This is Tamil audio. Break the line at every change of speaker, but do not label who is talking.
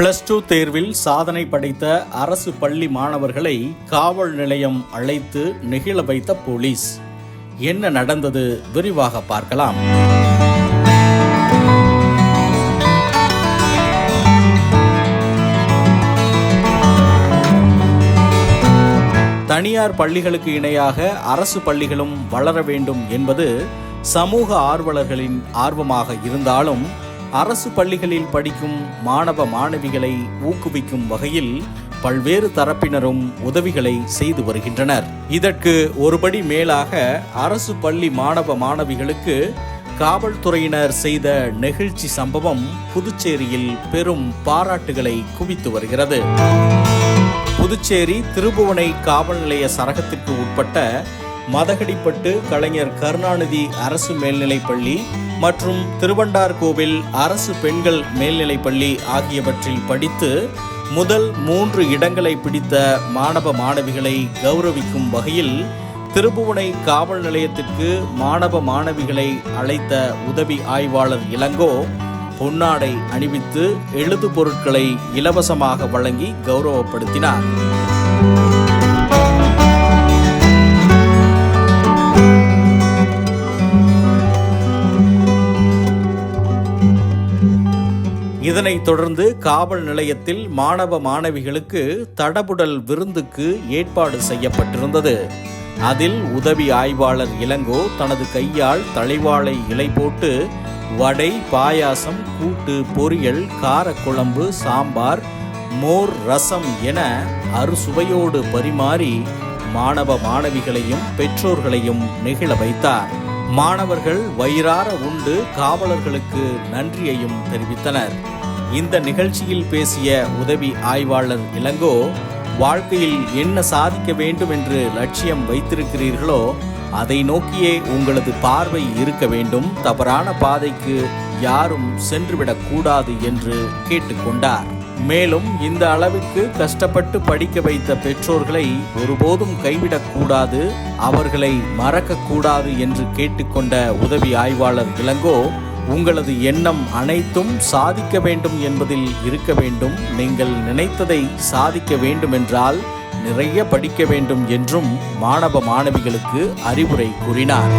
பிளஸ் டூ தேர்வில் சாதனை படைத்த அரசு பள்ளி மாணவர்களை காவல் நிலையம் அழைத்து நெகிழ வைத்த போலீஸ். என்ன நடந்தது? விரிவாக பார்க்கலாம். தனியார் பள்ளிகளுக்கு இணையாக அரசு பள்ளிகளும் வளர வேண்டும் என்பது சமூக ஆர்வலர்களின் ஆர்வமாக இருந்தாலும் அரசு பள்ளிகளில் படிக்கும் மாணவ மாணவிகளை ஊக்குவிக்கும் வகையில் பல்வேறு தரப்பினரும் உதவிகளை செய்து வருகின்றனர். இதற்கு ஒருபடி மேலாக அரசு பள்ளி மாணவ மாணவிகளுக்கு காவல்துறையினர் செய்த நெகிழ்ச்சி சம்பவம் புதுச்சேரியில் பெரும் பாராட்டுகளை குவித்து வருகிறது. புதுச்சேரி திருபுவனை காவல் நிலைய சரகத்திற்கு உட்பட்ட மதகடிப்பட்டு கலைஞர் கருணாநிதி அரசு மேல்நிலைப் பள்ளி மற்றும் திருவண்டார்கோவில் அரசு பெண்கள் மேல்நிலைப் பள்ளி ஆகியவற்றில் படித்து முதல் மூன்று இடங்களை பிடித்த மாணவ மாணவிகளை கௌரவிக்கும் வகையில் திருபுவனை காவல் நிலையத்திற்கு மாணவ மாணவிகளை அழைத்த உதவி ஆய்வாளர் இளங்கோ பொன்னாடை அணிவித்து எழுது பொருட்களை இலவசமாக வழங்கி கௌரவப்படுத்தினார். இதனைத் தொடர்ந்து காவல் நிலையத்தில் மாணவ மாணவிகளுக்கு தடபுடல் விருந்துக்கு ஏற்பாடு செய்யப்பட்டிருந்தது. அதில் உதவி ஆய்வாளர் இளங்கோ தனது கையால் தலைவாளை இலை போட்டு வடை பாயாசம் கூட்டு பொரியல் காரக்குழம்பு சாம்பார் மோர் ரசம் என அறுசுவையோடு பரிமாறி மாணவ மாணவிகளையும் பெற்றோர்களையும் நெகிழ வைத்தார். மாணவர்கள் வயிறார உண்டு காவலர்களுக்கு நன்றியையும் தெரிவித்தனர். இந்த நிகழ்ச்சியில் பேசிய உதவி ஆய்வாளர் இளங்கோ வாழ்க்கையில் என்ன சாதிக்க வேண்டும் என்று லட்சியம் வைத்திருக்கிறீர்களோ அதை நோக்கியே உங்களது பார்வை இருக்க வேண்டும். தவறான பாதைக்கு யாரும் சென்றுவிடக்கூடாது என்று கேட்டுக்கொண்டார். மேலும் இந்த அளவுக்கு கஷ்டப்பட்டு படிக்க வைத்த பெற்றோர்களை ஒருபோதும் கைவிடக்கூடாது அவர்களை மறக்கக்கூடாது என்று கேட்டுக்கொண்ட உதவி ஆய்வாளர் இளங்கோ உங்களது எண்ணம் அனைத்தும் சாதிக்க வேண்டும் என்பதில் இருக்க வேண்டும். நீங்கள் நினைத்ததை சாதிக்க வேண்டுமென்றால் நிறைய படிக்க வேண்டும் என்றும் மாணவ மாணவிகளுக்கு அறிவுரை கூறினார்.